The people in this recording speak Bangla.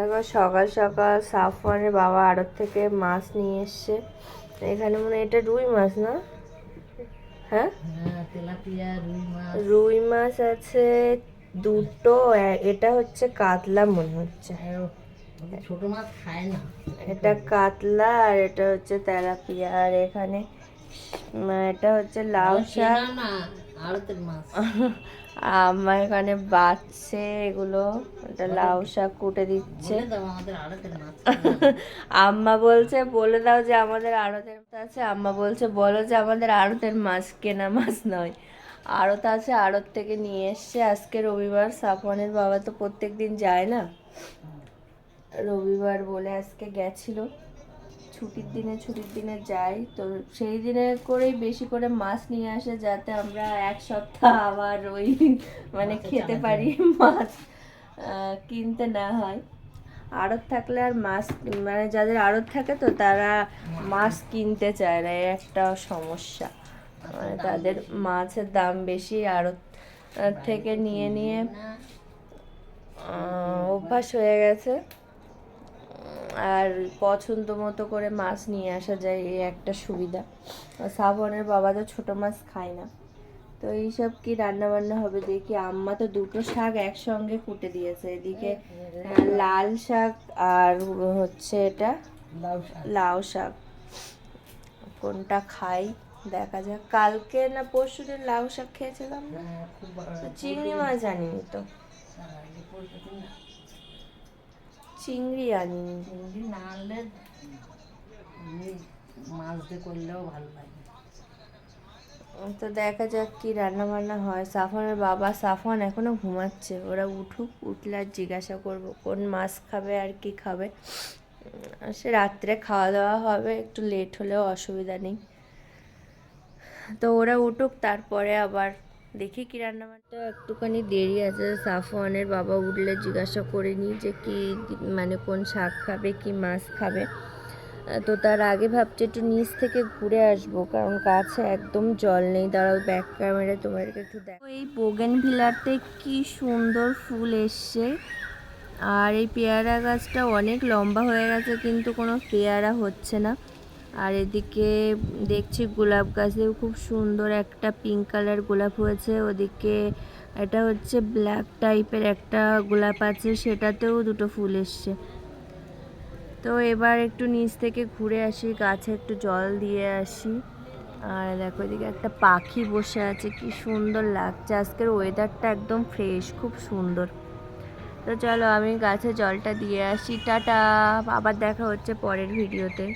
একবার সকাল সকাল সাফওয়ানের বাবা আড়ত থেকে মাছ নিয়ে এসছে। এখানে মনে হয় এটা রুই মাছ না? হ্যাঁ? হ্যাঁ রুই মাছ। আছে দুটো এটা হচ্ছে কাতলা মনে হচ্ছে। ছোট মাছ খায় না। এটা কাতলা আর এটা হচ্ছে তেলাপিয়া। আর এখানে এটা হচ্ছে লাউ শাক। আমার এখানে বাচ্ছে এগুলো এটা লাউ শাক কুটে দিচ্ছে। আম্মা বলছে বলে দাও যে আমাদের আড়তের আছে। আম্মা বলছে বলো যে আমাদের আড়তের মাছ কেনা মাছ নয়। আড়ত আছে আড়ত থেকে নিয়ে এসছে। আজকে রবিবার সাফওয়ানের বাবা তো প্রত্যেক দিন যায় না। রবিবার বলে আজকে গেছিল। ছুটির দিনে ছুটির দিনে যাই। তো সেই দিনে করেই বেশি করে মাছ নিয়ে আসে যাতে আমরা এক সপ্তাহ আবার ওই মানে খেতে পারি মাছ কিনতে না হয়। আড়ত থাকলে আর মাছ মানে যাদের আড়ত থাকে তো তারা মাছ কিনতে চায় না একটা সমস্যা। মানে তাদের মাছের দাম বেশি আড়ত থেকে নিয়ে নিয়ে অভ্যাস হয়ে গেছে। আর পছন্দ মতো করে মাছ নিয়ে আসা যায় এই একটা সুবিধা। শ্রাবণের বাবা তো ছোটো মাছ খায় না। তো এইসব কি রান্না বান্না হবে? দেখি আম্মা তো দুটো শাক একসঙ্গে কুটে দিয়েছে। এদিকে লাল শাক আর হচ্ছে এটা লাউ শাক। কোনটা খাই? দেখা যাক। কালকে না পরশু দিন লাউ শাক খেয়েছিলাম না? হ্যাঁ, চিংড়ি মাছ আনিনি তো। চিংড়ি আনি। চিংড়ি না আনলে মাছ দিয়ে করলেও ভালো লাগে। তো দেখা যাক কি রান্না বান্না হয়। সাফনের বাবা সাফন এখনও ঘুমাচ্ছে। ওরা উঠুক উঠলে আর জিজ্ঞাসা করব কোন মাছ খাবে আর কি খাবে। সে রাত্রে খাওয়া দাওয়া হবে একটু লেট হলেও অসুবিধা নেই। তো ওরা উঠুক তারপরে আবার দেখি কি রান্না বান্না একটুখানি দেরি আছে, সাফওয়ানের বাবা উঠলে জিজ্ঞাসা করে নিই যে কি মানে কোন শাক খাবে, কি মাছ খাবে। তো তার আগে ভাবছি একটু নিচ থেকে ঘুরে আসব, কারণ কাছে একদম জল নেই। দাঁড়াও ব্যাক ক্যামেরা তোমাদেরকে একটু দেখো। এই বোগেন ভিলারতে কি সুন্দর ফুল এসছে। আর এই পেয়ারা গাছটা অনেক লম্বা হয়ে গেছে, কিন্তু কোনো পেয়ারা হচ্ছে না। আর এদিকে দেখছি গোলাপ গাছেও খুব সুন্দর একটা পিঙ্ক কালার গোলাপ হয়েছে। ওদিকে এটা হচ্ছে ব্ল্যাক টাইপের একটা গোলাপ আছে, সেটাতেও দুটো ফুল এসছে। তো এবার একটু নিচ থেকে ঘুরে আসি, গাছে একটু জল দিয়ে আসি। আর দেখো এদিকে একটা পাখি বসে আছে, কি সুন্দর লাগছে। আজকের ওয়েদারটা একদম ফ্রেশ খুব সুন্দর। তো চলো আমি গাছে জলটা দিয়ে আসি, টাটা। আবার দেখা হচ্ছে পরের ভিডিওতে